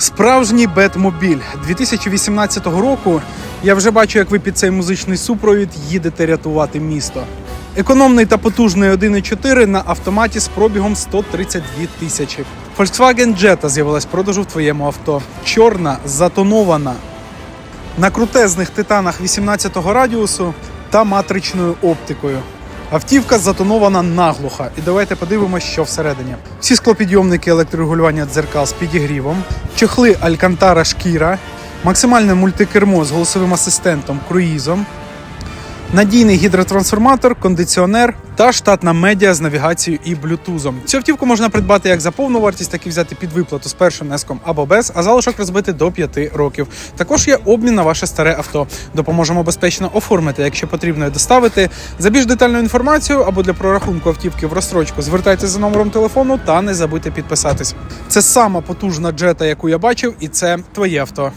Справжній Бетмобіль 2018 року. Я вже бачу, як ви під цей музичний супровід їдете рятувати місто. Економний та потужний 1.4 на автоматі з пробігом 132 тисячі. Volkswagen Jetta з'явилась в продажу в твоєму авто. Чорна, затонована, на крутезних титанах 18-го радіусу та матричною оптикою. Автівка затонована наглухо. І давайте подивимося, що всередині. Всі склопідйомники електрорегулювання дзеркал з підігрівом, чехли Алькантара шкіра, максимальне мультикермо з голосовим асистентом круїзом, надійний гідротрансформатор, кондиціонер та штатна медіа з навігацією і блютузом. Цю автівку можна придбати як за повну вартість, так і взяти під виплату з першим внеском або без, а залишок розбити до 5 років. Також є обмін на ваше старе авто. Допоможемо безпечно оформити, якщо потрібно доставити. За більш детальну інформацію або для прорахунку автівки в розстрочку звертайтеся за номером телефону та не забудьте підписатись. Це сама потужна джета, яку я бачив, і це твоє авто.